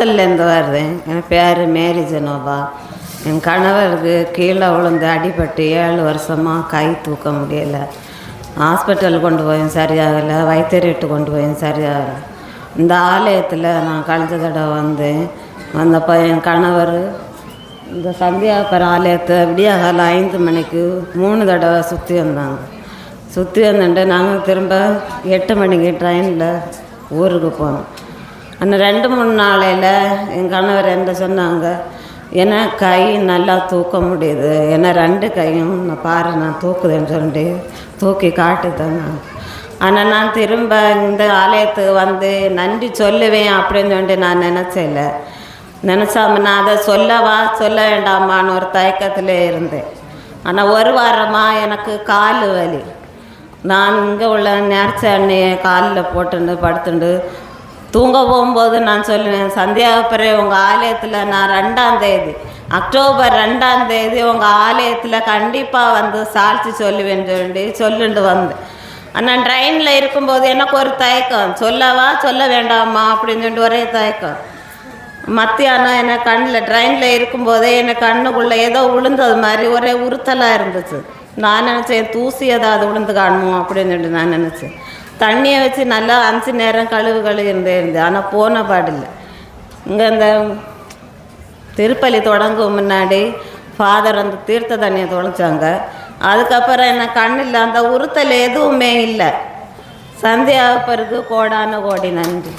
இருந்து வருதேன் என் பேர் மேரி ஜெனோபா என் கணவருக்கு கீழே விழுந்து அடிபட்டு ஏழு வருஷமாக கை தூக்க முடியலை. ஹாஸ்பிட்டல் கொண்டு போயும் சரியாகலை. வைத்தியர்கிட்ட கொண்டு போயும் சரியாகலை. இந்த ஆலயத்தில் நான் கழிஞ்ச தடவை வந்தேன் வந்தப்போ என் கணவர் இந்த சந்தியாபுரம் ஆலயத்தை விடியாகால ஐந்து மணிக்கு மூணு தடவை சுற்றி வந்தாங்க. சுற்றி வந்துட்டு நாங்கள் திரும்ப எட்டு மணிக்கு ட்ரெயினில் ஊருக்கு போனோம் அந்த ரெண்டு மூணு நாளையில் என் கணவர் என்ன சொன்னாங்க ஏன்னா கை நல்லா தூக்க முடியுது. ஏன்னா ரெண்டு கையும் நான் பாரு நான் தூக்குதுன்னு சொல்லிட்டு தூக்கி காட்டுதேன் ஆனால் நான் திரும்ப இந்த ஆலயத்துக்கு வந்து நன்றி சொல்லுவேன் அப்படின்னு சொல்லிட்டு நான் நினச்சல நினச்சாம நான் அதை சொல்லவா சொல்ல வேண்டாமான்னு ஒரு தயக்கத்தில் இருந்தேன். ஆனால் ஒரு வாரமாக எனக்கு கால் வலி. நான் இங்கே உள்ள நேர்ச்சி அண்ணியை காலில் போட்டுண்டு படுத்துண்டு தூங்க போகும்போது நான் சொல்லுவேன் சந்தியாபுரம் உங்கள் ஆலயத்தில் நான் ரெண்டாம் தேதி அக்டோபர் ரெண்டாம் தேதி உங்கள் ஆலயத்தில் கண்டிப்பாக வந்து சாட்சி சொல்லுவேன் சொல்லி சொல்லிட்டு வந்தேன். ஆனால் ட்ரெயினில் இருக்கும்போது எனக்கு ஒரு தயக்கம் சொல்லவா சொல்ல வேண்டாமா? அப்படின்னு சொல்லிட்டு ஒரே தயக்கம். மத்தியானம் எனக்கு கண்ணில் ட்ரெயினில் இருக்கும்போதே எனக்கு கண்ணுக்குள்ளே ஏதோ விழுந்தது மாதிரி ஒரே உறுத்தலாக இருந்துச்சு. நான் நினச்சேன் தூசி ஏதாவது விழுந்து காணுமோ அப்படின்னு சொல்லிட்டு நான் நினச்சேன். தண்ணியை வச்சு நல்லா அஞ்சு நேரம் கழுவு கழுவி இருந்தே ஆனால் போன பாடில்லை. இங்கே இந்த திருப்பலி தொடங்கும் முன்னாடி ஃபாதர் அந்த தீர்த்த தண்ணியை தொலைச்சாங்க அதுக்கப்புறம் என்ன கண்ணில் அந்த உறுத்தல் எதுவுமே இல்லை. சந்தியாவுக்கு கோடான கோடி நன்றி.